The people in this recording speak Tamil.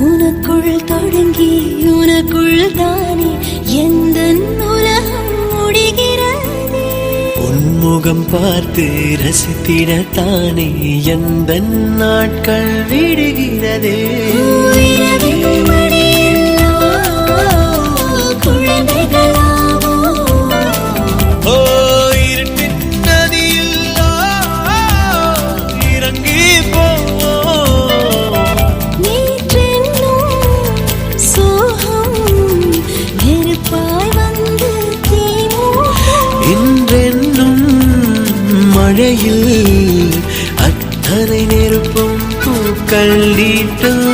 உனக்குள் தொடங்கி உனக்குள் தானே எந்த உலகம் முடிகிறதே? உன்முகம் பார்த்து ரசித்திடத்தானே எந்த நாட்கள் விடுகிறதே? என்றென்னும் மழையில் அத்தனை நெருப்பும் பூக்கள் நீட்டும்.